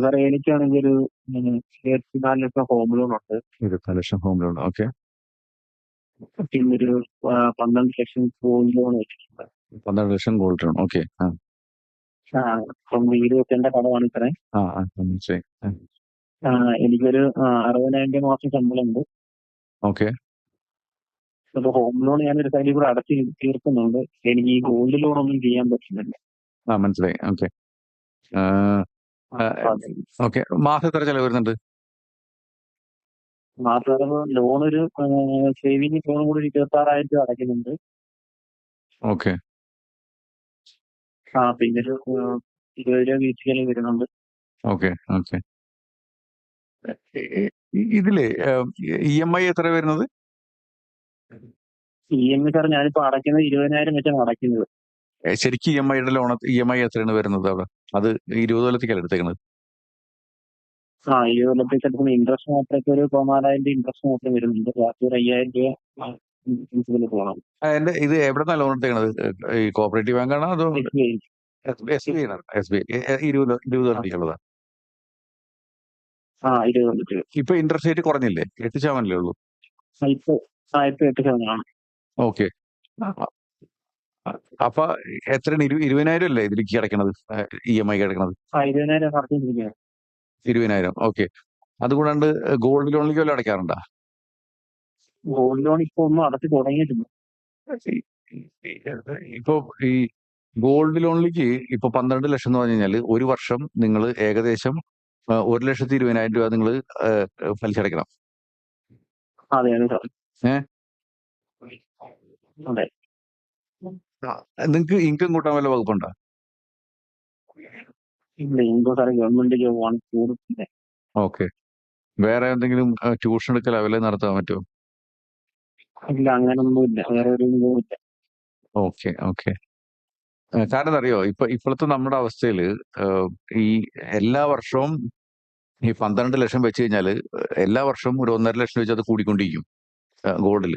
സാറേ എനിക്കാണെങ്കിൽ ഒരു ഇരുപത്തിനാല് ലക്ഷം ഹോം ലോൺ ഉണ്ട്. ഇരുപത്തിനാല് ലക്ഷം ഹോം ലോൺ ഓക്കെ. പിന്നെ ഒരു പന്ത്രണ്ട് ലക്ഷം ഗോൾഡ് ലോൺ വെച്ചിട്ടുണ്ട്. പന്ത്രണ്ട് ലക്ഷം ഗോൾഡ് ലോൺ ഓക്കെ. ആ. ആ, അപ്പം വീട് വെക്കേണ്ട കടമാണ് സാറേ. ആ ആ. ആ, എനിക്കൊരു ആ, അറുപതിനായിരം രൂപ മാസം ശമ്പളം ഉണ്ട് ഓക്കെ. അപ്പൊ ഹോം ലോൺ ഞാൻ ഒരു സൈഡിൽ കൂടെ അടച്ച് തീർക്കുന്നുണ്ട്. എനിക്ക് ഈ ഗോൾഡ് ലോൺ ഒന്നും ചെയ്യാൻ പറ്റുന്നില്ല. ആ മനസ്സിലായി. ഓക്കെ. ഓക്കെ. മാസം എത്ര ചെലവ് വരുന്നുണ്ട്? മാസം ലോൺ ഒരു സേവിങ് ലോൺ കൂടി ഒരു ഇരുപത്തി ആറായിരം രൂപ അടയ്ക്കുന്നുണ്ട് ഓക്കെ. ആ പിന്നെ ഒരു ഇരുപത് രൂപ വീഴ്ച ചെലവ് വരുന്നുണ്ട് ഓക്കെ. ഓക്കെ ഇതിൽ ഇ എം ഐ എത്ര വരുന്നത്? ഇ എം ഐ സാർ ഞാനിപ്പോ അടയ്ക്കുന്നത് ഇരുപതിനായിരം വെച്ചാണ് അടയ്ക്കുന്നത്. ശരിക്കും ഇ എം ഐയുടെ ലോൺ ഇ എം ഐ എത്രയാണ് വരുന്നത് അവിടെ? അത് ഇരുപത് കൊല്ലത്തേക്കല്ല എടുത്തേക്കുന്നത്? ആ ഈ കൊല്ലത്തേക്ക് എടുക്കുന്ന ഇൻട്രസ്റ്റ് മാത്രമൊക്കെ ഒരു പതിനാലായിരം ഇൻട്രസ്റ്റ് മാത്രം വരുന്നുണ്ട് ബാക്കി ഒരു അയ്യായിരം രൂപ എന്റെ ഇത് എവിടെന്നാ ലോൺ എടുത്തേക്കണത്? ഈ കോപ്പറേറ്റീവ് ബാങ്കാണോ അതോ എസ് ബി എസ് ബി ഇരുപത് ഇരുപത് കൊല്ലത്തേക്കുള്ളതാ? ഇപ്പൊ ഇൻട്രസ്റ്റ് റേറ്റ് കുറഞ്ഞില്ലേ? എട്ട് ശതമാനല്ലേ ഉള്ളൂ? ഓക്കെ. അപ്പൊ എത്ര ഇരു ഇരുപതിനായിരം അല്ലേ ഇതിലേക്ക് കിടക്കണത്? ഇ എം ഐ കിടക്കണത്? ഇരുപതിനായിരം ഓക്കെ. അതുകൂടാണ്ട് ഗോൾഡ് ലോണിലേക്ക് വല്ല അടയ്ക്കാറുണ്ടോ? ഗോൾഡ് ലോൺ ഇപ്പൊ ഒന്നും അടച്ചു തുടങ്ങിയിട്ടില്ല. ഇപ്പൊ ഈ ഗോൾഡ് ലോണിലേക്ക് ഇപ്പൊ പന്ത്രണ്ട് ലക്ഷം എന്ന് പറഞ്ഞു കഴിഞ്ഞാൽ ഒരു വർഷം നിങ്ങൾ ഏകദേശം ഒരു ലക്ഷത്തി ഇരുപതിനായിരം രൂപ നിങ്ങൾ പലിശ അടയ്ക്കണം അതെ അതെ സാർ ഏ? അതെ നിങ്ങൾക്ക് ഇൻകം കൂട്ടാൻ വല്ല വകുപ്പുണ്ടോ? ഗവൺമെന്റ് ജോബാണ് കൂടുതൽ ഓക്കെ. വേറെ എന്തെങ്കിലും ട്യൂഷൻ എടുക്കൽ അവലേ നടത്താൻ പറ്റുമോ ഇല്ല അങ്ങനൊന്നുമില്ല. വേറെ ഒരു ഇൻകവും ഇല്ല. Okay okay. കാരണം അറിയോ ഇപ്പൊ ഇപ്പോഴത്തെ നമ്മുടെ അവസ്ഥയിൽ ഈ എല്ലാ വർഷവും ഈ പന്ത്രണ്ട് ലക്ഷം വെച്ച് കഴിഞ്ഞാൽ എല്ലാ വർഷവും ഒരു ഒന്നര ലക്ഷം വെച്ച് അത് കൂടിക്കൊണ്ടിരിക്കും ഗോൾഡിൽ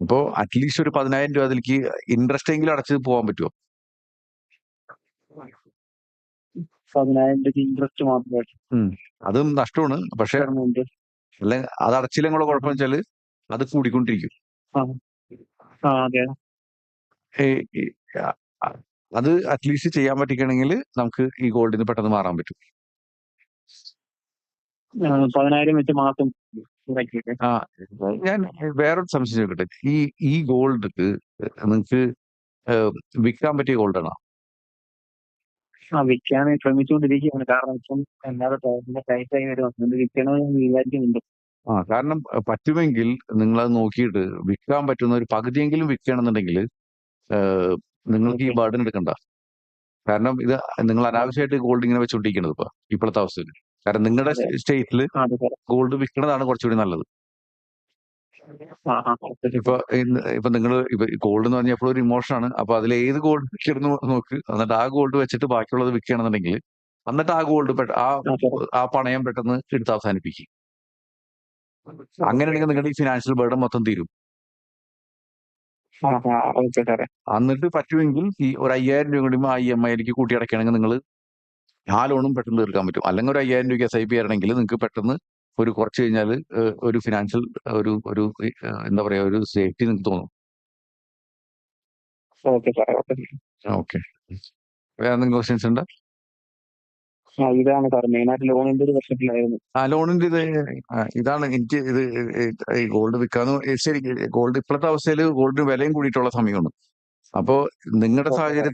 അതെ അറ്റ്ലീസ്റ്റ് ഒരു പതിനായിരം രൂപ അതിലേക്ക് ഇൻട്രസ്റ്റ് എങ്കിലും അടച്ച് പോകാൻ പറ്റുമോ പതിനായിരം രൂപ ഇൻട്രസ്റ്റ് മാത്രമായിട്ട് അതും നഷ്ടമാണ്. പക്ഷേ അല്ലെ അത് അടച്ചില്ലെങ്കിൽ കുഴപ്പം വെച്ചാൽ അത് കൂടിക്കൊണ്ടിരിക്കും. അതെ. അറ്റ്ലീസ്റ്റ് ചെയ്യാൻ പറ്റിക്കണമെങ്കിൽ നമുക്ക് ഈ ഗോൾഡിന് പെട്ടെന്ന് മാറാൻ പറ്റും. പതിനായിരം വെച്ച് മാസം ആ ഞാൻ വേറൊരു സംശയം ചോദിക്കട്ടെ. ഈ ഈ ഗോൾഡ് നിങ്ങൾക്ക് വിൽക്കാൻ പറ്റിയ ഗോൾഡാണോ ആ വിൽക്കാൻ ശ്രമിച്ചുകൊണ്ടിരിക്കുകയാണ്. കാരണം ഇപ്പം അല്ലാതെ ടൈറ്റ് ആയി വരും. അതുകൊണ്ട് വിൽക്കണമെന്ന് വിചാരിക്കുന്നുണ്ട്. ആ കാരണം പറ്റുമെങ്കിൽ നിങ്ങൾ അത് നോക്കിയിട്ട് വിൽക്കാൻ പറ്റുന്ന ഒരു പകുതിയെങ്കിലും വിൽക്കുകയാണെന്നുണ്ടെങ്കിൽ ഏഹ്, നിങ്ങൾക്ക് ഈ ബർഡൻ എടുക്കണ്ട. കാരണം ഇത് നിങ്ങൾ അനാവശ്യമായിട്ട് ഗോൾഡ് ഇങ്ങനെ വെച്ചുകൊണ്ടിരിക്കണത് ഇപ്പൊ ഇപ്പോഴത്തെ അവസ്ഥയിൽ കാരണം നിങ്ങളുടെ സ്റ്റേറ്റിൽ സ്റ്റേറ്റിൽ ഗോൾഡ് വിൽക്കുന്നതാണ് കുറച്ചുകൂടി നല്ലത്. ഇപ്പൊ ഇപ്പൊ നിങ്ങൾ ഇപ്പൊ ഗോൾഡ് എന്ന് പറഞ്ഞാൽ എപ്പോഴും ഒരു ഇമോഷൻ ആണ്. അപ്പൊ അതിൽ ഏത് ഗോൾഡ് വിൽക്കുന്നു നോക്ക്. എന്നിട്ട് ആ ഗോൾഡ് വെച്ചിട്ട് ബാക്കിയുള്ളത് വിൽക്കുകയാണെന്നുണ്ടെങ്കിൽ എന്നിട്ട് ആ ഗോൾഡ് ആ ആ പണയം പെട്ടെന്ന് എടുത്ത് അവസാനിപ്പിക്കും. അങ്ങനെയാണെങ്കിൽ നിങ്ങളുടെ ഈ ഫിനാൻഷ്യൽ ബർഡൻ മൊത്തം തീരും. എന്നിട്ട് പറ്റുമെങ്കിൽ ഈ ഒരു അയ്യായിരം രൂപ കൂടി ആ ഇ എം ഐയിലേക്ക് കൂട്ടി അടയ്ക്കണമെങ്കിൽ നിങ്ങൾ ആ ലോണും പെട്ടെന്ന് തീർക്കാൻ പറ്റും. അല്ലെങ്കിൽ ഒരു അയ്യായിരം രൂപയ്ക്ക് എസ് ഐ പി ആണെങ്കിൽ നിങ്ങൾക്ക് പെട്ടെന്ന് ഒരു കുറച്ച് കഴിഞ്ഞാൽ ഒരു ഫിനാൻഷ്യൽ ഒരു ഒരു എന്താ പറയാ ഒരു സേഫ്റ്റി നിങ്ങൾക്ക് തോന്നും. ഓക്കെ സാറേ ഓക്കെ ഓക്കെ വേറെ എന്തെങ്കിലും ക്വസ്റ്റ്യൻസ് ഉണ്ടോ? ആ ഇതാണ് സാർ മെയിനായിട്ട് ലോണിന്റെ ഒരു പ്രശ്നത്തിലായിരുന്നു. ആ ലോണിന്റെ ഇത് ഇതാണ് എനിക്ക് ഇത് ഈ ഗോൾഡ് വിൽക്കാന്ന് ശരി ഗോൾഡ് ഇപ്പോഴത്തെ അവസ്ഥയിൽ ഗോൾഡിന് വിലയും കൂടിയിട്ടുള്ള സമയമാണ്. അപ്പോ നിങ്ങളുടെ ഓക്കെ.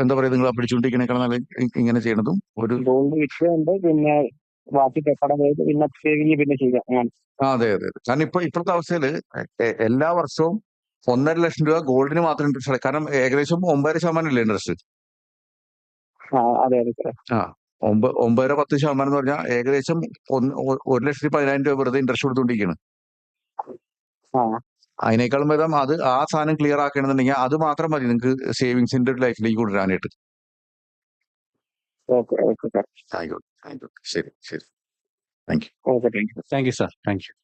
എന്താ പറയാ നിങ്ങൾ പിടിച്ചുകൊണ്ടിരിക്കണേക്കാൾ നല്ല ഇ- ഇങ്ങനെ ചെയ്യണതും ഒരു ഗോൾഡ് പിന്നെ ബാക്കി കടം ചെയ്ത് പിന്നെ സേവിങ് പിന്നെ ചെയ്യാം. അങ്ങനെ. ആ, അതെ അതെ അതെ. കാരണം ഇപ്പൊ ഇപ്പോഴത്തെ അവസ്ഥയിൽ എ- എല്ലാ വർഷവും ഒന്നര ലക്ഷം രൂപ ഗോൾഡിന് മാത്രം ഇൻട്രസ്റ്റ് അടക്കും കാരണം ഏകദേശം ഒമ്പതര ശതമാനം അല്ലേ ഇൻട്രസ്റ്റ് ആ അതെ അതെ സാറേ ആ ഒമ്പ ഒമ്പതര പത്ത് ശതമാനം എന്ന് പറഞ്ഞാൽ ഏകദേശം ഒന്ന് ഒ- ലക്ഷത്തി പതിനായിരം രൂപ വെറുതെ ഇൻട്രസ്റ്റ് കൊടുത്തുകൊണ്ടിരിക്കുകയാണ് ആ. അതിനേക്കാളും ഭേദം അത് ആ സാധനം ക്ലിയർ ആക്കണമെന്നുണ്ടെങ്കിൽ അത് മാത്രം മതി നിങ്ങൾക്ക് സേവിങ്സിന്റെ ഒരു ലൈഫിലേക്ക് കൊണ്ടുവരാനായിട്ട് ഓക്കെ ഓക്കെ സാർ ആയിക്കോട്ടെ ആയിക്കോട്ടെ. ശരി ശരി. Thank you thank you sir thank you